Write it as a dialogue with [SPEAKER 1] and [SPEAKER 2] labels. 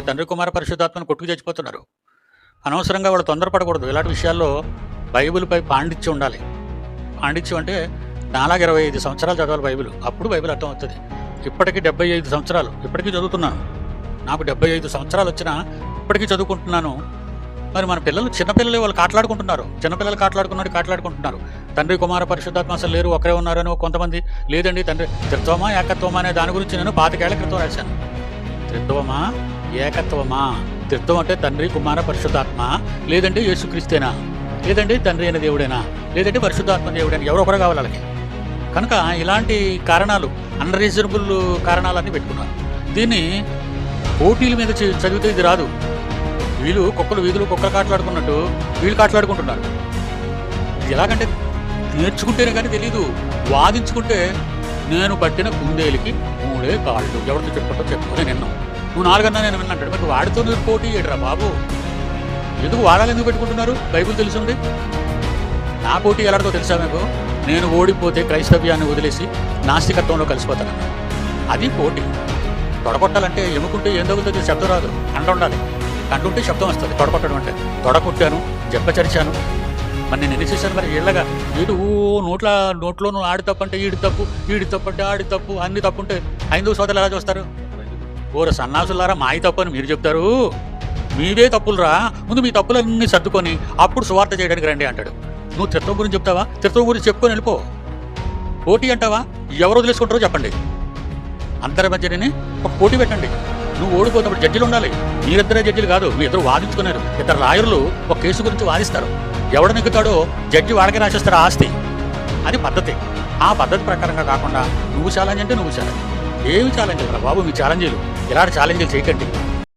[SPEAKER 1] తండ్రి కుమార పరిశుద్ధాత్మను కొట్టుకు చచ్చిపోతున్నారు. అనవసరంగా వాళ్ళు తొందరపడకూడదు. ఇలాంటి విషయాల్లో బైబిల్పై పాండిత్యం ఉండాలి. పాండిత్యం అంటే నాలుగు ఇరవై ఐదు సంవత్సరాలు చదవాలి బైబిల్. అప్పుడు బైబిల్ అర్థం అవుతుంది. ఇప్పటికీ డెబ్బై ఐదు సంవత్సరాలు. ఇప్పటికీ చదువుతున్నాను. నాకు డెబ్బై ఐదు సంవత్సరాలు వచ్చినా ఇప్పటికీ చదువుకుంటున్నాను. మరి మన పిల్లలు చిన్నపిల్లలు వాళ్ళు కాట్లాడుకుంటున్నారు. చిన్నపిల్లలు కాట్లాడుకున్నారు కాట్లాడుకుంటున్నారు. తండ్రి కుమార పరిశుద్ధాత్మ అసలు లేరు ఒకరే ఉన్నారని కొంతమంది లేదండి తండ్రి త్రిత్వమా ఏకత్వమా అనే దాని గురించి నేను పాతికేళ్ళ క్రితం రాశాను. త్రిత్వమా? ఏకత్వమా? త్రిత్వం అంటే తండ్రి కుమార పరిశుద్ధాత్మ. లేదంటే యేసుక్రీస్తేనా? లేదంటే తండ్రి అయిన దేవుడేనా? లేదంటే పరిశుద్ధాత్మ దేవుడైనా? ఎవరో ఒకరు కావాలి అలాగే కనుక ఇలాంటి కారణాలు అన్రీజనబుల్ కారణాలన్నీ పెట్టుకున్నారు. దీన్ని పోటీల మీద చదివితే ఇది రాదు. వీళ్ళు కుక్కలు వీధులు కుక్కలు కాట్లాడుకున్నట్టు వీళ్ళు కాట్లాడుకుంటున్నారు. ఇది ఎలాగంటే నేర్చుకుంటేనే కానీ తెలీదు. వాదించుకుంటే నేను పట్టిన కుందేలికి మూడే కాళ్ళు. ఎవరితో చెప్పుకుంటో చెప్పుకొని నిన్ను. నువ్వు నాలుగన్నా నేను విన్నాడు మరి వాడితో మీరు పోటీ చేయడరా బాబు? ఎందుకు వాడాలి ఎందుకు పెట్టుకుంటున్నారు? బైబుల్ తెలుసుంది నా పోటీ ఎలాంటిదో తెలుసా మీకు? నేను ఓడిపోతే క్రైస్తవ్యాన్ని వదిలేసి నాస్తికత్వంలో కలిసిపోతాను అది పోటీ. తొడగొట్టాలంటే ఎముకుంటే ఏం తగులుతుంది? శబ్దం రాదు. అండ ఉండాలి. కంటుంటే శబ్దం వస్తుంది. తొడగొట్టడం అంటే. తొడగొట్టాను జబ్బచరిచాను మరి నేను ఎన్ని చేశాను మరి? ఇళ్ళగా వీడు నోట్ల నోట్లోనూ ఆడి తప్పు అంటే ఈడి తప్పు ఈడి తప్పు అంటే ఆడి తప్పు అన్ని తప్పు ఉంటే హైందవ సోదరులు ఎలా చూస్తారు? ఓర సన్నాసులారా మాయి తప్పు అని మీరు చెప్తారు. మీవే తప్పులురా. ముందు మీ తప్పులన్నీ సర్దుకొని అప్పుడు సువార్త చేయడానికి రండి అంటాడు. నువ్వు తీర్థం గురించి చెప్తావా? తీర్థం గురించి చెప్పుకొని వెళ్ళిపో. పోటీ అంటావా? ఎవరు వదిలేసుకుంటారో చెప్పండి. అందరి మధ్యనే ఒక పోటీ పెట్టండి. నువ్వు ఓడిపోతున్నప్పుడు జడ్జిలు ఉండాలి. మీరిద్దరే జడ్జిలు కాదు మీ ఇద్దరు వాదించుకున్నారు. ఇద్దరు లాయర్లు ఒక కేసు గురించి వాదిస్తారు. ఎవడు నెగ్గుతాడో జడ్జి వాడికి రాసేస్తారు ఆస్తి. అది పద్ధతి. ఆ పద్ధతి ప్రకారంగా కాకుండా నువ్వు చాలని అంటే నువ్వు చాలని. ఏమి ఛాలెంజ్ రా బాబు? మీ ఛాలెంజ్లు ఇలాంటి ఛాలెంజ్లు చేయకండి.